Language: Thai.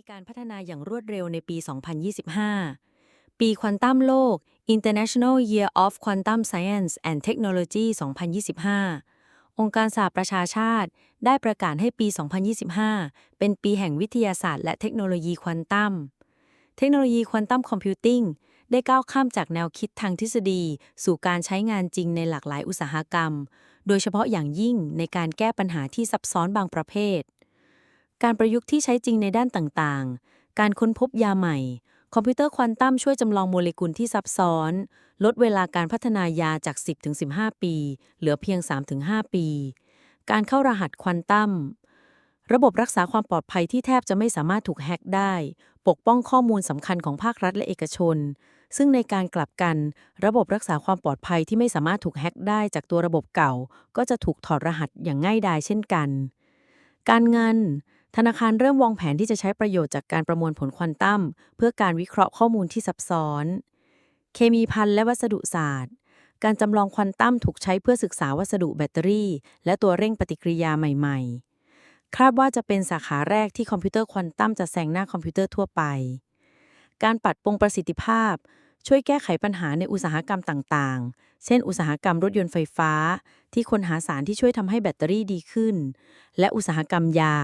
มีการพัฒนาอย่างรวดเร็วในปี 2025 ปีควอนตัมโลก International Year of Quantum Science and Technology 2025 องค์การสหประชาชาติ ได้ประกาศให้ปี 2025 เป็นปีแห่งวิทยาศาสตร์และเทคโนโลยีควอนตัม เทคโนโลยีควอนตัมคอมพิวติ้งได้ก้าวข้ามจากแนวคิดทางทฤษฎี สู่การใช้งานจริงในหลากหลายอุตสาหกรรม โดยเฉพาะอย่างยิ่งในการแก้ปัญหาที่ซับซ้อนบางประเภท การประยุกต์ที่ใช้จริงในด้านต่างๆ การค้นพบยาใหม่ คอมพิวเตอร์ควอนตัมช่วยจำลองโมเลกุลที่ซับซ้อน ลดเวลาการพัฒนายาจาก 10-15 ปี เหลือเพียง 3-5 ปี การเข้ารหัสควอนตัม ระบบรักษาความปลอดภัยที่แทบจะไม่สามารถถูกแฮ็กได้ ปกป้องข้อมูลสำคัญของภาครัฐและเอกชน ซึ่งในการกลับกัน ระบบรักษาความปลอดภัยที่ไม่สามารถถูกแฮ็กได้จากตัวระบบเก่า ก็จะถูกถอดรหัสอย่างง่ายดายเช่นกัน การเงิน ธนาคารเริ่มวางแผนที่จะใช้ประโยชน์จากการประมวลผลควอนตัมเพื่อการวิเคราะห์ข้อมูลที่ซับซ้อน เคมีพันธุ์และวัสดุศาสตร์ การจำลองควอนตัมถูกใช้เพื่อศึกษาวัสดุแบตเตอรี่ และตัวเร่งปฏิกิริยาใหม่ ๆ คาดว่าจะเป็นสาขาแรกที่คอมพิวเตอร์ควอนตัมจะแซงหน้าคอมพิวเตอร์ทั่วไป การปัดปรุงประสิทธิภาพ ช่วยแก้ไขปัญหาในอุตสาหกรรมต่างๆ เช่น อุตสาหกรรมรถยนต์ไฟฟ้า ที่ค้นหาสารที่ช่วยทำให้แบตเตอรี่ดีขึ้น และอุตสาหกรรมยา